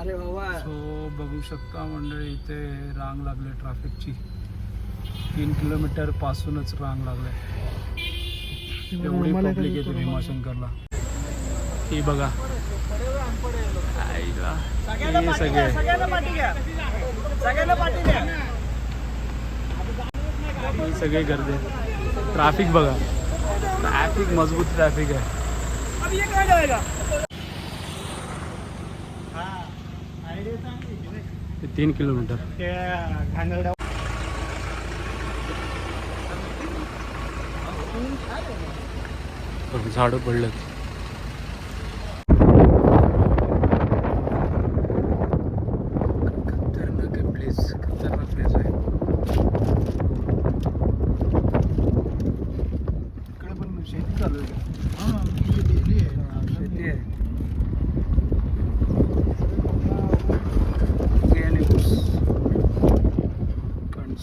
अरे बाबा. सो बघू शकता मंडळी इथे रांग लागले ट्रॅफिकची. तीन किलोमीटर पासूनच रांग लागले. एवढी पब्लिक येते भीमाशंकरला. ही बघा. हे सगळे. ही सगळी गर्दी. ट्रॅफिक बघा. ट्रॅफिक मजबूत ट्रॅफिक आहे अब ये कहाँ जाएगा ते तीन किलोमीटर. झाडं पडलेत. खतरनाक आहे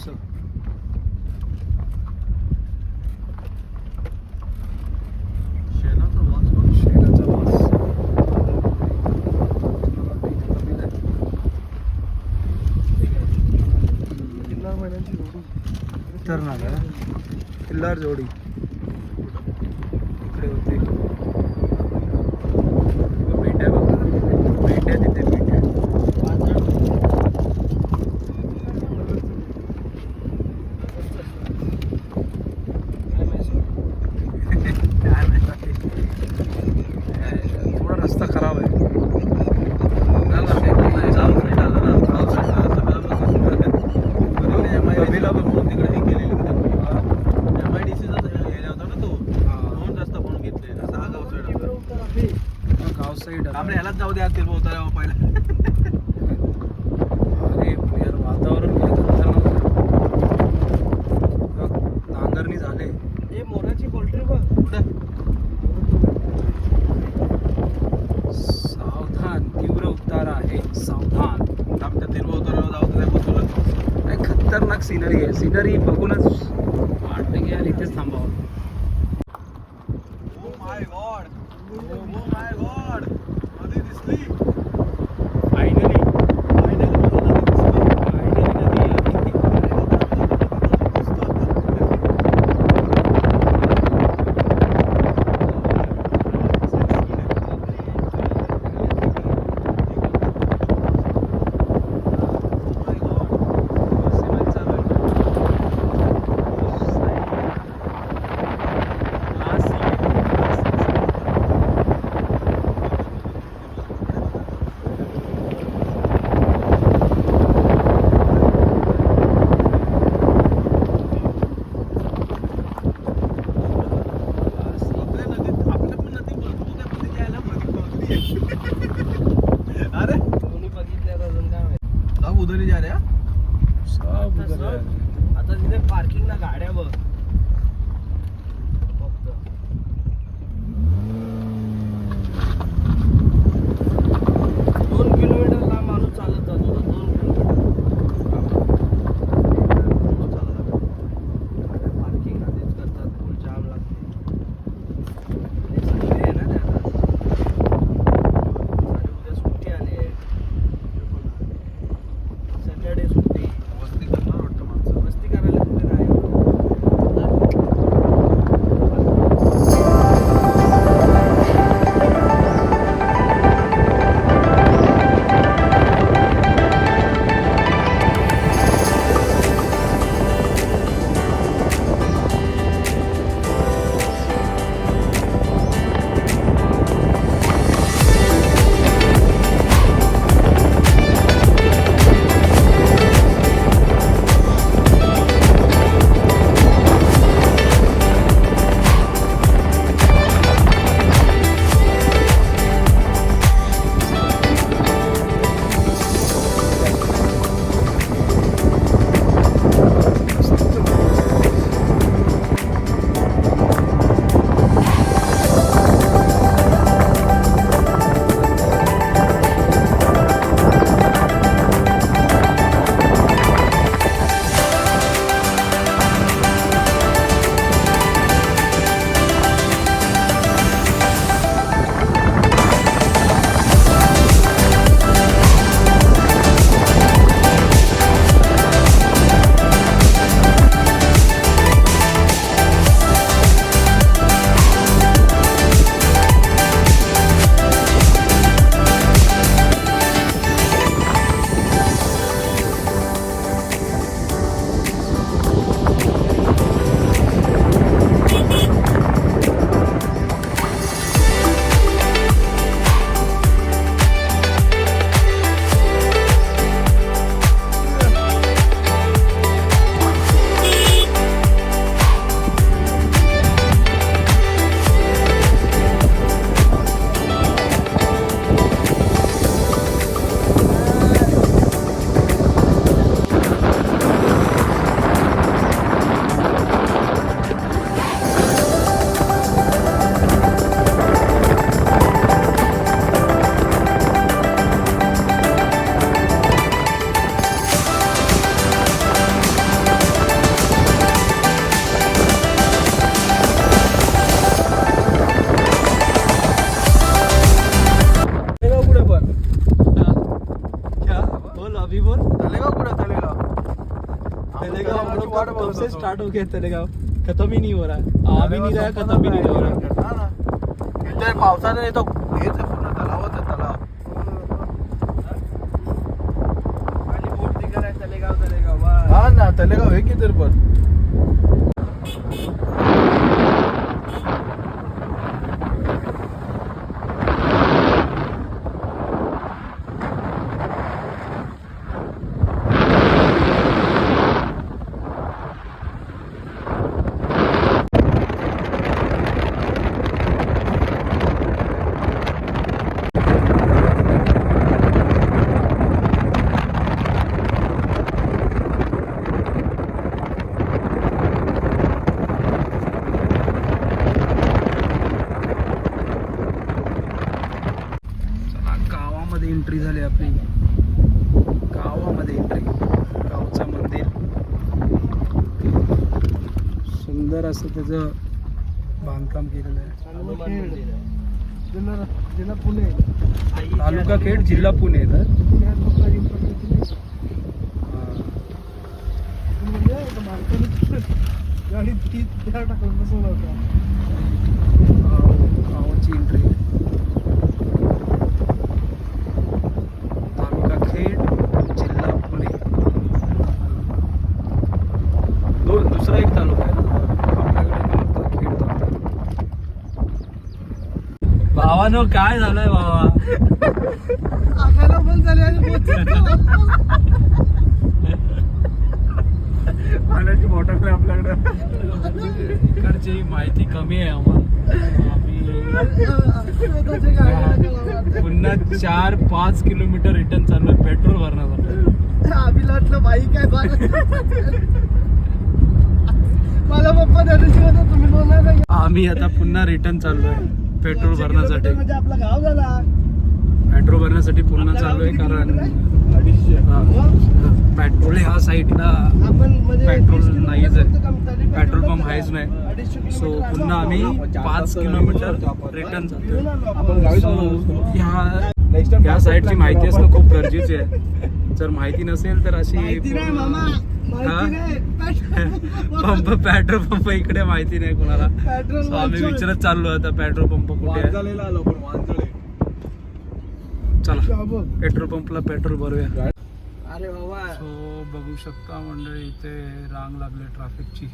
yoksa. ഇല്ലാർ ജോഡി कबीला बघ. गाव साईड आपल्या ह्यालाच जाऊ द्या तिरभोवता पहिला अरे यार वातावरण किती खतरनाक आहे. बघ, नांगरणी झाले हे मोराची पोल्ट्री बघ कुठं सावधान तीव्र उतार आहे सावधान आमच्या तिरभोवताला जाऊ द्या बसून काय खतरनाक सिनरी आहे स्टार्ट हो गया तलेगाव खत्म ही नहीं हो रहा है। आ भी नहीं रहा है खत्म भी नहीं हो रहा है। तो ना. इथे पावसाने येतो हेच आहे पूर्ण तलावच आहे तलाव। आणि बोट तिकडे आहे तलेगाव तलेगाव वा हा ना तलेगाव पण सुंदर असं त्याचं बांधकाम केलेलं आहे. जिल्हा जिल्हा पुणे तालुका खेड जिल्हा पुणे तर गाडी ती त्या टाकून बसवला होता गावाची एंट्री तालुका खेड जिल्हा पुणे दोन दुसरा एक तालुका आहे ना आपल्याकडे फक्त खेड तालुका भावानो काय झालंय आपल्याला पण झाले आणि पाण्याची बॉटल आहे आपल्याकडे. इकडची माहिती कमी आहे आम्हाला. पुन्हा चार पाच किलोमीटर रिटर्न चाललोय पेट्रोल भरण्यासाठी. आम्ही वाटलं बाई काय बरं मला पप्पा त्या दिवशी तुम्ही बोलणार आम्ही आता पुन्हा रिटर्न चाललोय. पेट्रोल भरण्यासाठी. म्हणजे आपला गाव झाला. पेट्रोल भरण्यासाठी पुन्हा चाललोय कारण अडीचशे. हा, पेट्रोल ह्या साईडला म्हणजे पेट्रोल 20 नाहीच आहे. पेट्रोल पंप आहेच नाही. सो पुन्हा आम्ही पाच किलोमीटर रिटर्न जाऊन ह्या नेक्स्ट टाइम या साईडची माहिती असणं खूप गरजेची आहे. जर माहिती नसेल तर अशी हा? पंप पेट्रोल पंप इकडे माहिती नाही कोणाला. आम्ही. विचारत चाललो आता पेट्रोल पंप कुठे आहे? वांजळेला आलो पण वांजळे चला. पेट्रोल पंपला पेट्रोल भरूया. अरे बाबा. सो बघू शकता मंडळी इथे रांग लागले ट्रॅफिकची.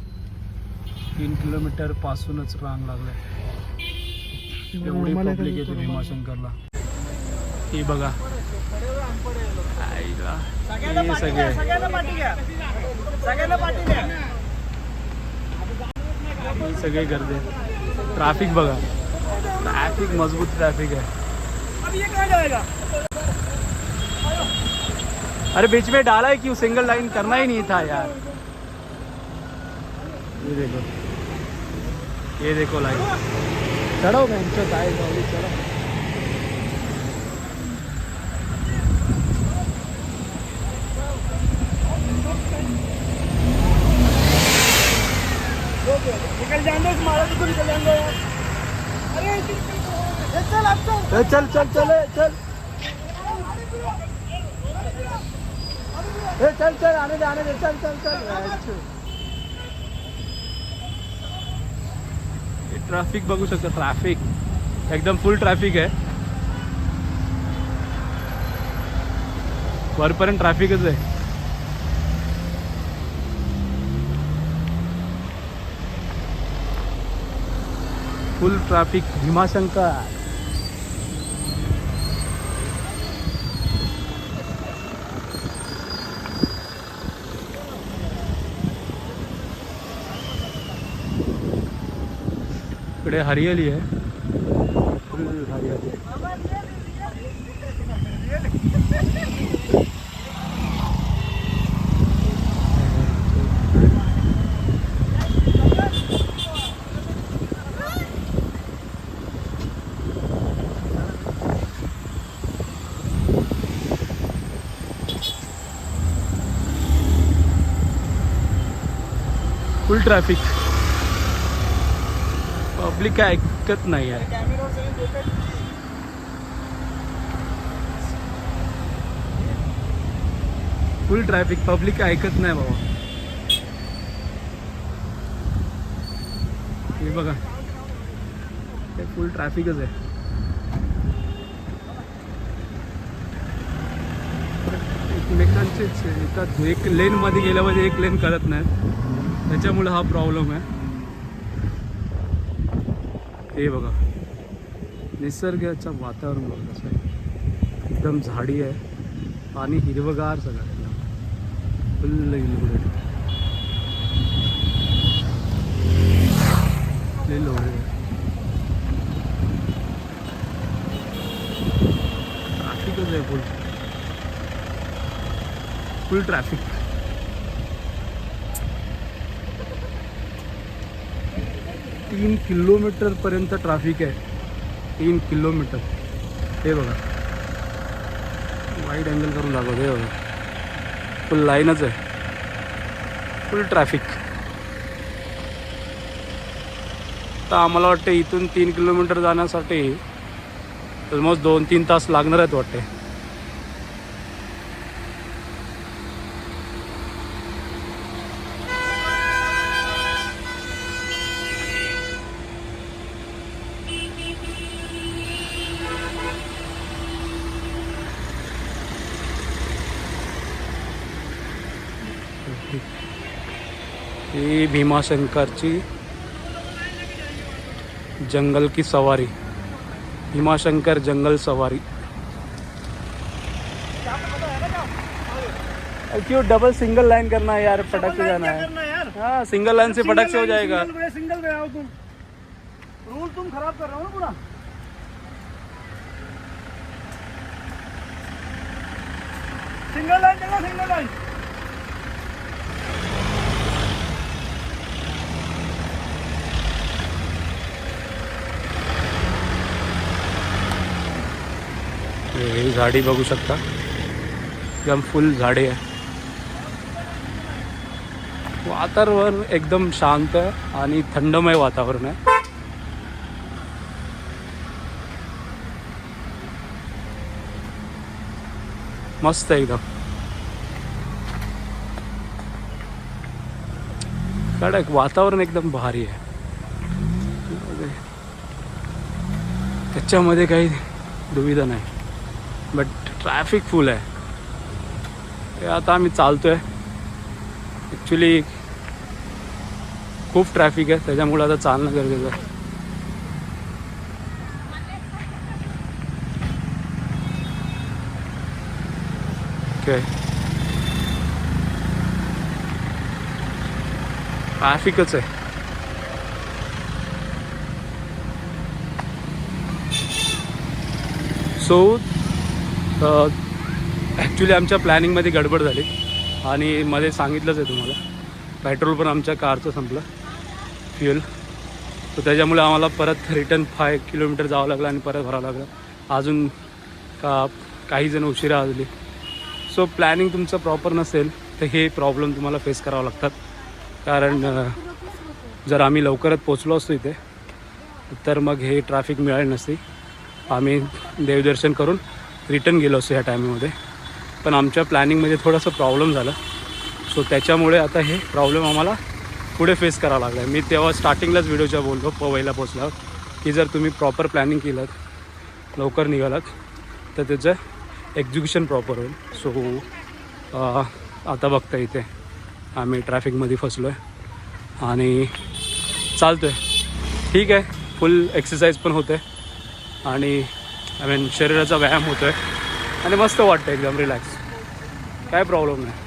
तीन किलोमीटर पासूनच रांग लागले. एवढी पब्लिक येते भीमाशंकरला. ही बघा. आईला. हे सगळे. सगळी गर्दी ट्रॅफिक बघा. ट्रॅफिक मज़बूत ट्रॅफिक है अब ये कहाँ जाएगा अरे बीच में डाला है क्यों? सिंगल लाइन करना ही नहीं था यार. ये देखो. ये देखो लाइन चढ़ो ताई चलो चल चल चल चल चल. ए, चल चल चल आने दे आने दे चल चल चल. ट्रॅफिक बघू शकता ट्रॅफिक एकदम फुल ट्रॅफिक आहे. वरपर्यंत ट्रॅफिकच आहे. फुल ट्रॅफिक भीमाशंकर इकडे हरियाली फुल हरियाली। आहे फुल ट्रॅफिक. पब्लिक काय ऐकत नाही आहे. फुल ट्रॅफिक पब्लिक ऐकत नाही बाबा. हे बघा. ते फुल ट्रॅफिकच आहे. एकमेकांचेच एका एक लेनमध्ये गेल्यामध्ये म्हणजे एक लेन करत नाहीत त्याच्यामुळे हा प्रॉब्लेम आहे. हे बघा. निसर्गाचं वातावरण बघा कसं आहे. एकदम झाडी आहे. पाणी हिरवगार सगळं एकदम फुल्ल हिरवळ लई आहे. ट्रॅफिकच आहे फुल फुल ट्रॅफिक. तीन किलोमीटरपर्यंत ट्रॅफिक आहे. तीन किलोमीटर. हे बघा. वाईट अँगल करून दाखवतो हे बघा. फुल लाईनच आहे. फुल ट्रॅफिक तर आम्हाला वाटतं इथून तीन किलोमीटर जाण्यासाठी ऑलमोस्ट दोन तीन तास लागणार आहेत वाटते. ही भीमाशंकरची जंगल की सवारी। भीमाशंकर जंगल सवारी। क्यों डबल सिंगल लाइन करना है यार? फटक से जाना है। है सिंगल लाइन से फटक से हो जाएगा। सिंगल पे आओ तुम। रूल तुम खराब कर रहे हो ना पूरा। सिंगल लाइन चलो सिंगल लाइन ही झाडी बघू शकता. एकदम फुल झाडे आहे. वातावरण एकदम शांत आहे आणि थंडमय वातावरण आहे. मस्त आहे एकदम. कडक वातावरण एकदम भारी आहे. त्याच्यामध्ये काही दुविधा नाही. बट ट्रॅफिक फुल आहे हे आता आम्ही चालतोय। ॲक्च्युली खूप ट्रॅफिक आहे त्याच्यामुळे आता चालणं गरजेचं आहे। ओके ट्रॅफिकच आहे। सो तर ॲक्च्युली आमच्या प्लॅनिंगमध्ये गडबड झाली. आणि मध्ये सांगितलंच आहे तुम्हाला. पेट्रोल पण आमच्या कारचं संपलं. फ्युएल तर त्याच्यामुळे आम्हाला परत रिटर्न फाय किलोमीटर जावं लागलं आणि परत भरावं लागलं. अजून का काही जण उशिरा आजली सो प्लॅनिंग तुमचं प्रॉपर नसेल तर हे प्रॉब्लेम तुम्हाला फेस करावं लागतात. कारण जर आम्ही लवकरच पोचलो असतो इथे तर मग हे ट्रॅफिक मिळाली नसती. आम्ही देवदर्शन करून रिटर्न गेलो असतो ह्या टायमिंगमध्ये. पण आमच्या प्लॅनिंगमध्ये थोडंसं प्रॉब्लेम झाला. सो त्याच्यामुळे आता हे प्रॉब्लेम आम्हाला पुढे फेस करावा लागला आहे मी तेव्हा स्टार्टिंगलाच व्हिडिओच्या बोललो पवईला पोचल्यावर की जर तुम्ही प्रॉपर प्लॅनिंग केलं लवकर निघालात तर त्याचं एक्झिक्युशन प्रॉपर होईल. सो आता बघता इथे. आम्ही ट्रॅफिकमध्ये फसलो आहे आणि चालतो आहे ठीक आहे. फुल एक्सरसाइज पण होते आणि आय मीन शरीराचा व्यायाम होतो आहे आणि मस्त वाटतं एकदम रिलॅक्स काय प्रॉब्लेम नाही.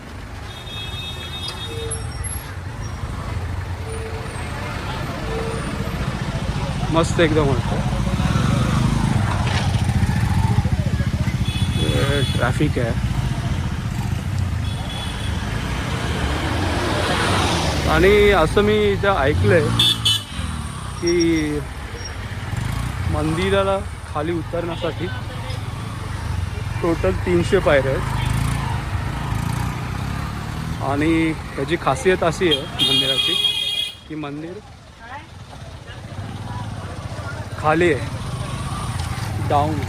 मस्त एकदम वाटतं ट्रॅफिक आहे. आणि असं मी इथं ऐकलं आहे की मंदिराला खाली उतरण्यासाठी टोटल तीनशे पायऱ्या आहेत. आणि ह्याची खासियत अशी आहे मंदिराची की मंदिर खाली आहे. डाऊन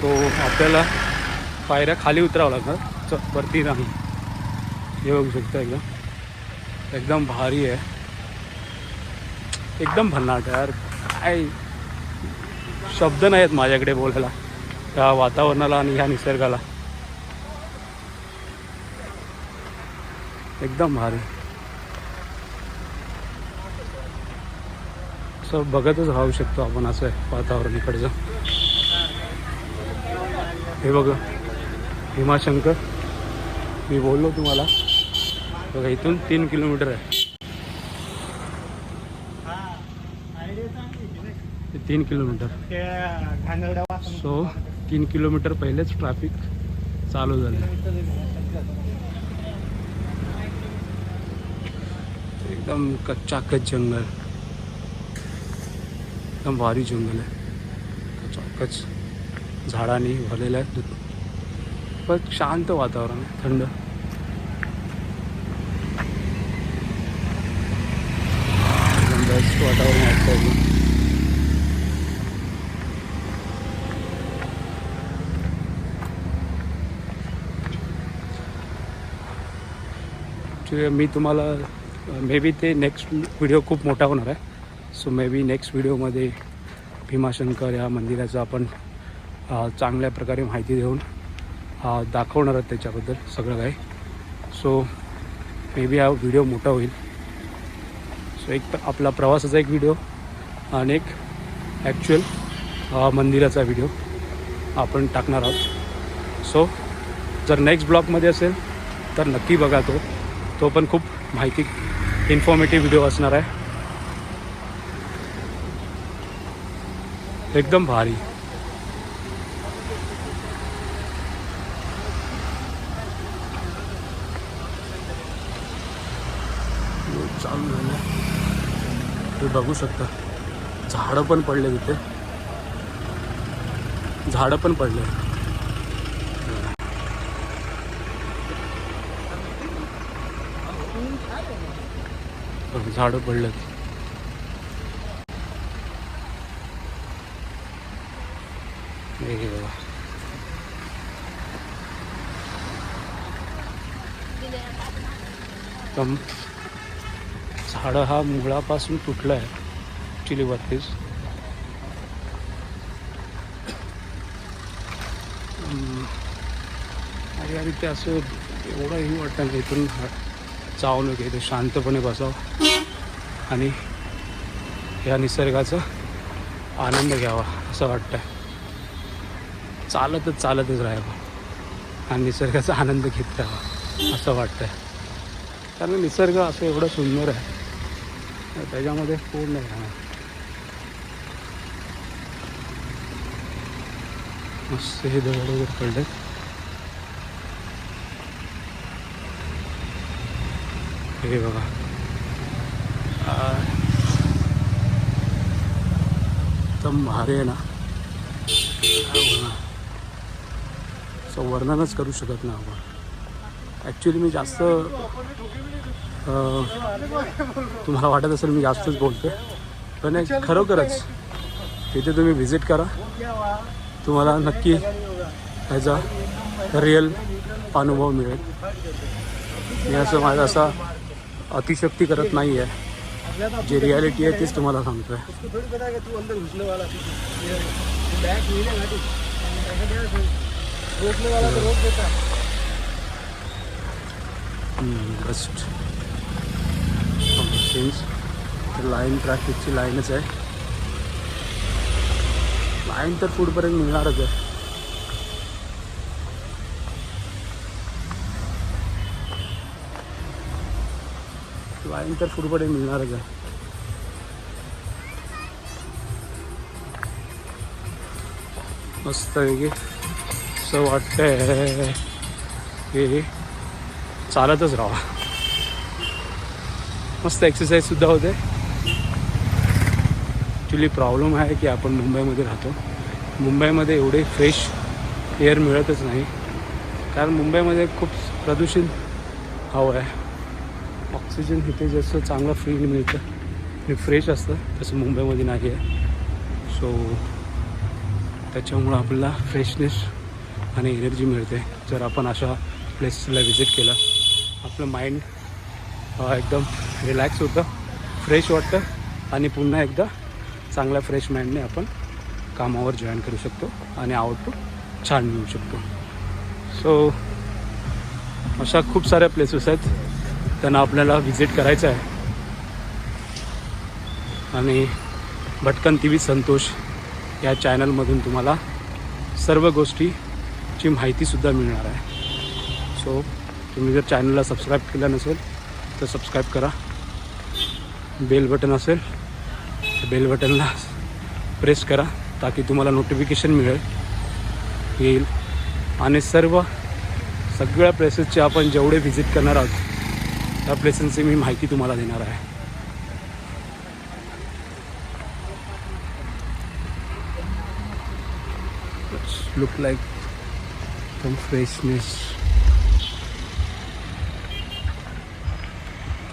सो आपल्याला पायऱ्या खाली उतरावं लागणार. च वरती नाही हे बघू शकता एकदम. एकदम भारी आहे. एकदम भन्नाट आहे यार. काय शब्द नाही आहेत माझ्याकडे बोलायला. त्या वातावरणाला आणि ह्या निसर्गाला. एकदम भारी. असं बघतच राहू शकतो आपण असं आहे वातावरण इकडचं. हे बघ भीमाशंकर मी बोललो तुम्हाला. बघा इथून तीन किलोमीटर आहे हे तीन किलोमीटर. सो तीन किलोमीटर पहिलेच ट्रॅफिक चालू झालं. एकदम कच्चा कच जंगल. एकदम भारी जंगल आहे. कचाकच झाडांनी भरलेलं आहे. पण शांत वातावरण आहे. थंड. वातावरण वाटतं मी तुम्हाला मे बी ते नेक्स्ट व्हिडिओ खूप मोठा होणार आहे. सो मे बी नेक्स्ट व्हिडिओमध्ये भीमाशंकर या मंदिराचं आपण चांगल्या प्रकारे माहिती देऊन दाखवणार आहोत त्याच्याबद्दल सगळं काही. सो मे बी हा व्हिडिओ मोठा होईल. सो एक तर आपला प्रवासाचा एक व्हिडिओ आणि एक ॲक्च्युअल मंदिराचा व्हिडिओ आपण टाकणार आहोत. सो जर नेक्स्ट ब्लॉगमध्ये असेल तर नक्की बघा तो. तो पण खूप माहिती इन्फॉर्मेटिव्ह व्हिडिओ असणार आहे. एकदम भारी. चालू झालं तुम्ही बघू शकता. झाडं पण पडले तिथे. झाडं पण पडले. बघ, झाडं पडलं. बाबा घे बघा झाडं हा मुळापासून तुटलं आहे ॲक्च्युली वरतीच अरे अरे ते असं एवढंही वाटतं ना इथून जाऊ नये इथे शांतपणे बसावं. आणि या निसर्गाचा आनंद घ्यावा असं वाटतं चालतच चालतच राहावं. आणि निसर्गाचा आनंद घेत राहावा असं वाटतं कारण निसर्ग असं एवढं सुंदर आहे त्याच्यामध्ये पूर्ण राहणार. मस्त हे दगड वगैरे पडले हे बघा. एकदम भारी आहे ना असं वर्णनच करू शकत नाही आपण. ॲक्च्युली मी जास्त तुम्हाला वाटत असेल मी जास्तच बोलतो पण एक खरोखरच तिथे तुम्ही व्हिजिट करा. तुम्हाला नक्की ह्याचा रिअल अनुभव मिळेल. मी असं माझा असा अतिशक्ती करत नाही आहे जे रियालिटी आहे तीच तुम्हाला सांगतो आहे उसको थोड़ी पता कि तू अंदर घुसने वाला थी बैग नहीं गाड़ी। रोकने वाला तो रोक देता बेस्ट लाईन ट्रॅफिकची लाईनच आहे लाईन तर पुढपर्यंत मिळणारच आहे. भयंकर तर पुढपर्यंत मिळणारच आहे मस्त वेगळी असं वाटतंय. की चालतच राहा. मस्त एक्सरसाइजसुद्धा होते. ॲक्च्युली प्रॉब्लेम आहे की आपण मुंबईमध्ये राहतो. मुंबईमध्ये एवढे फ्रेश एअर मिळतच नाही. कारण मुंबईमध्ये खूप प्रदूषण हवं आहे. ऑक्सिजन इथे जसं चांगलं फ्री मिळतं आणि फ्रेश असतं तसं मुंबईमध्ये नाही आहे. सो त्याच्यामुळं आपल्याला फ्रेशनेस आणि एनर्जी मिळते. जर आपण अशा प्लेसला व्हिजिट केलं आपलं माइंड एकदम रिलॅक्स होतं फ्रेश वाटतं आणि पुन्हा एकदा चांगल्या फ्रेश माइंडने आपण कामावर जॉईन करू शकतो आणि आउटपुट छान मिळू शकतो. सो अशा खूप साऱ्या प्लेसेस आहेत. त्यांना आपल्याला व्हिजिट करायचं आहे. आणि भटकन टी व्ही संतोष या चॅनलमधून तुम्हाला सर्व गोष्टीची माहितीसुद्धा मिळणार आहे. सो तुम्ही जर चॅनलला सबस्क्राईब केलं नसेल तर सबस्क्राईब करा. बेल बटन असेल तर बेल बटनला प्रेस करा ताकी तुम्हाला नोटिफिकेशन मिळेल येईल. आणि सर्व सगळ्या प्लेसेसचे आपण जेवढे व्हिजिट करणार आहोत त्या प्लेसेसची मी माहिती तुम्हाला देणार आहे. लुक लाईक some फ्रेशनेस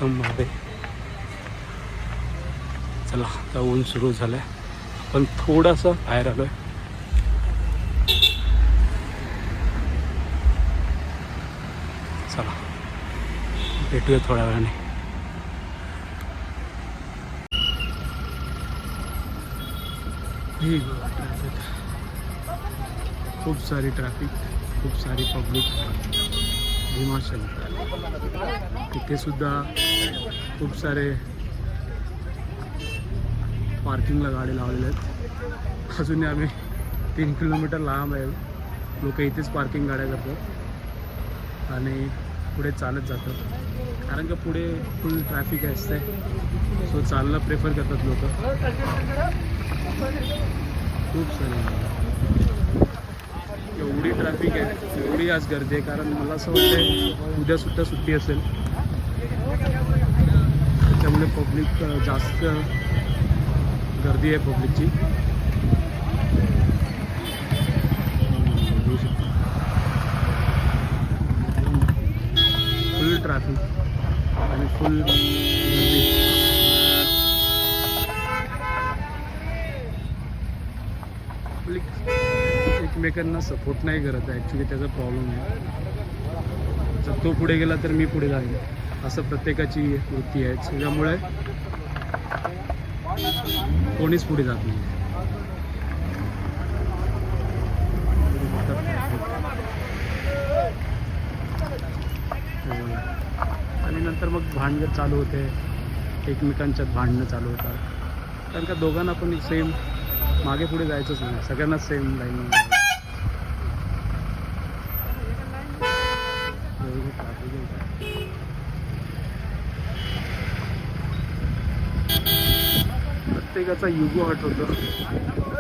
एकदम चला आता ऊन सुरू झालं आहे पण थोडासा बाहेर आलो आहे चला भेटूया थोड्या वेळाने. खूप सारी ट्रॅफिक खूप सारी पब्लिक. भीमाशल तिथे सुद्धा खूप सारे पार्किंगला गाडी लावलेल्या आहेत. अजूनही आम्ही तीन किलोमीटर लांब आहे. लोक इथेच पार्किंग गाड्या करतात. आणि पुढे चालत जातात. कारण का पुढे फुल ट्रॅफिक असते सो चालणं प्रेफर करतात लोक. खूप सारे. एवढी ट्रॅफिक आहे. एवढी आज गर्दी आहे. कारण मला असं वाटतं उद्या सुद्धा सुट्टी असेल. त्यामुळे पब्लिक जास्त गर्दी आहे पब्लिकची फुल ट्रॅफिक फुल एकमेकांना सपोर्ट नाही करत आहे ॲक्च्युली त्याचा प्रॉब्लेम आहे. जर तो पुढे गेला तर मी पुढे जाईल असं प्रत्येकाची वृत्ती आहे. त्याच्यामुळे कोणीच पुढे जात नाही. आणि नंतर मग भांडणं चालू होते. एकमेकांच्यात भांडणं चालू होतात. कारण का दोघांना पण सेम मागे पुढे जायचंच नाही. सगळ्यांनाच सेम लाईन प्रत्येकाचा युगो हट होतो.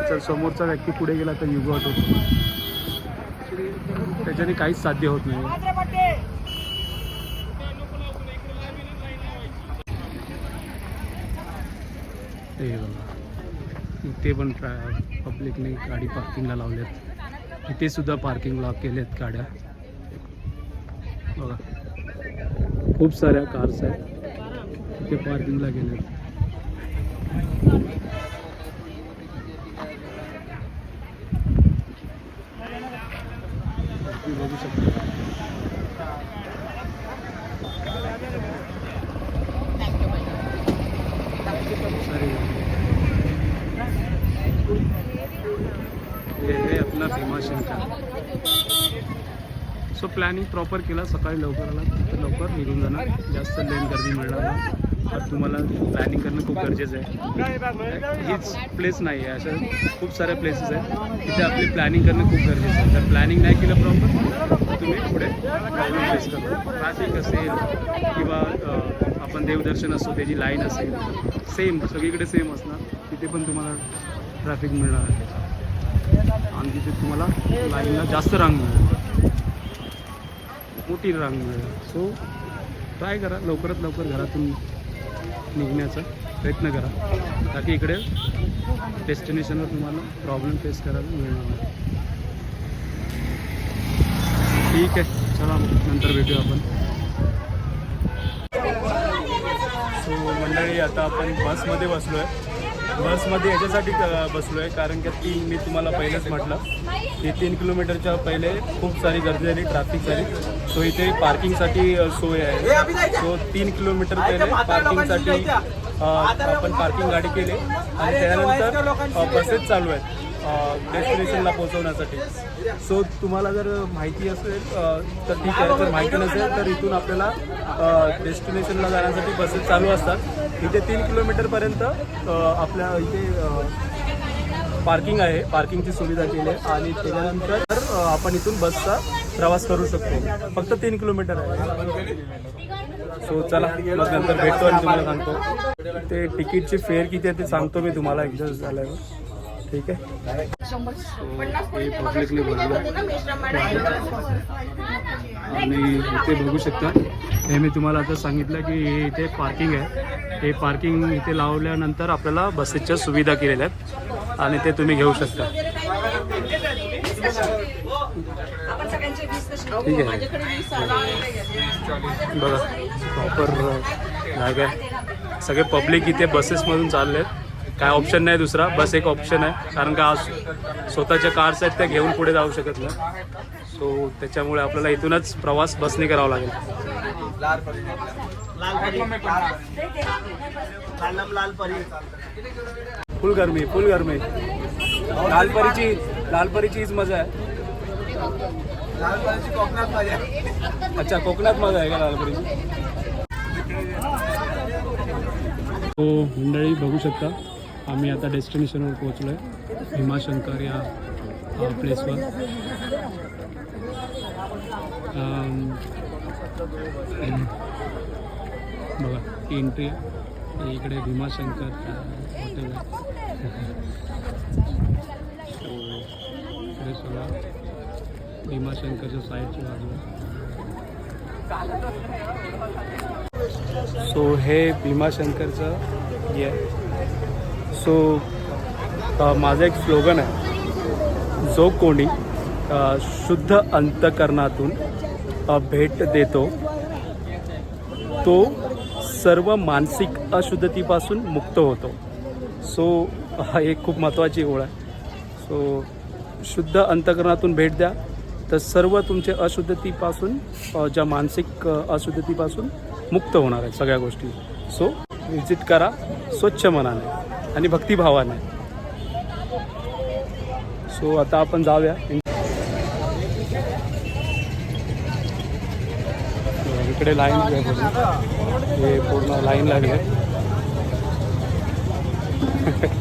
जर समोरचा व्यक्ती पुढे गेला तर युगो हट होतो. त्याच्याने काहीच साध्य होत नाही. ते बघा. इथे पण पब्लिकने गाडी पार्किंगला लावल्यात. इथे सुद्धा पार्किंग लॉक केलेत गाड्या. बघा. खूप साऱ्या कार्स आहेत. इथे पार्किंगला गेल्यात बघू शकता. सो प्लॅनिंग प्रॉपर केला. सकाळी लवकर आला तर लवकर निघून जाणार. जास्त लेन गर्दी मिळणार तर तुम्हाला प्लॅनिंग करणं खूप गरजेचं आहे. हीच प्लेस नाही आहे. अशा खूप साऱ्या प्लेसेस आहेत. तिथे आपली प्लॅनिंग करणं खूप गरजेचं आहे. जर प्लॅनिंग नाही केलं प्रॉपर तर तुम्ही पुढे प्रॉब्लेम फेस करतो ट्रॅफिक असेल किंवा आपण देवदर्शन असतो त्याची लाईन असेल सेम सगळीकडे सेम असणार. तिथे पण तुम्हाला ट्रॅफिक मिळणार आहे. आणि तिथे तुम्हाला लाईनला जास्त रांग मिळणार. मोठी रांग मिळेल सो ट्राय करा. लवकरात लवकर घरातून निघण्याचा प्रयत्न करा. ताकी इकडे डेस्टिनेशनवर तुम्हाला प्रॉब्लेम फेस करायला मिळणार नाही. ठीक आहे. चला मग नंतर भेटूया आपण. सो मंडळी आता आपण बसमध्ये बसलो आहे बसमध्ये याच्यासाठी बसलो आहे कारण की ती मी तुम्हाला पहिलेच म्हटलं की तीन किलोमीटरच्या पहिले खूप सारी गर्दी झाली ट्रॅफिक झाली. सो इथे पार्किंगसाठी सोय आहे. सो तीन किलोमीटर पहिले पार्किंगसाठी आपण पार्किंग गाडी केली. आणि त्यानंतर बसेस चालू आहेत. डेस्टिनेशनला पोहोचवण्यासाठी. सो तुम्हाला जर माहिती असेल तर ठीक आहे जर माहिती नसेल तर इथून आपल्याला डेस्टिनेशनला जाण्यासाठी बसेस चालू असतात. इथे तीन किलोमीटरपर्यंत आपल्या इथे पार्किंग आहे. पार्किंगची सुविधा केली आहे. आणि त्याच्यानंतर आपण इथून बसचा प्रवास करू शकतो. फक्त तीन किलोमीटर आहे. सो चला मग नंतर भेटतो आणि तुम्हाला सांगतो. ते तिकीटची फेअर किती आहे ते सांगतो मी तुम्हाला. एकदा झाल्यावर. ठीक आहे. हे पब्लिकली भरलं आणि इथे बघू शकता हे मी तुम्हाला आता सांगितलं की हे इथे पार्किंग आहे. हे पार्किंग इथे लावल्यानंतर आपल्याला बसेसच्या सुविधा केलेल्या आहेत आणि ते तुम्ही घेऊ शकता. ठीक आहे. बघा प्रॉपर जागा आहे. सगळे पब्लिक इथे बसेसमधून चालले आहेत काय ऑप्शन नाही दुसरा बस एक ऑप्शन आहे. कारण का आज स्वतःच्या कार्स आहेत त्या घेऊन पुढे जाऊ शकत नाही. सो त्याच्यामुळे आपल्याला इथूनच प्रवास बसने करावा लागेल. फुल गरमी फुल गरमी. लालपरीची लालपरीची हीच मजा आहे. अच्छा कोकणात मजा आहे का लालपरीची? हो मंडळी बघू शकता. आम्ही आता डेस्टिनेशनवर पोहोचलो आहे भीमाशंकर या प्लेसवर बघा एंट्री इकडे भीमाशंकर हॉटेल इकडे भीमाशंकरच्या साईडच्या बाजूला. सो हे भीमाशंकरचं हे सो माझं एक स्लोगन आहे जो कोणी शुद्ध अंतकरणातून भेट देतो तो सर्व मानसिक अशुद्धतेपासून मुक्त होतो. सो हा एक खूप महत्त्वाची ओळ आहे. सो शुद्ध अंतकरणातून भेट द्या तर सर्व तुमचे अशुद्धतेपासून ज्या मानसिक अशुद्धतेपासून मुक्त होणार आहे सगळ्या गोष्टी. सो विजिट करा स्वच्छ मनाने. आणि भक्तिभावाने. सो आता आपण जाऊया. इकडे लाईन हे पूर्ण लाईन लागली.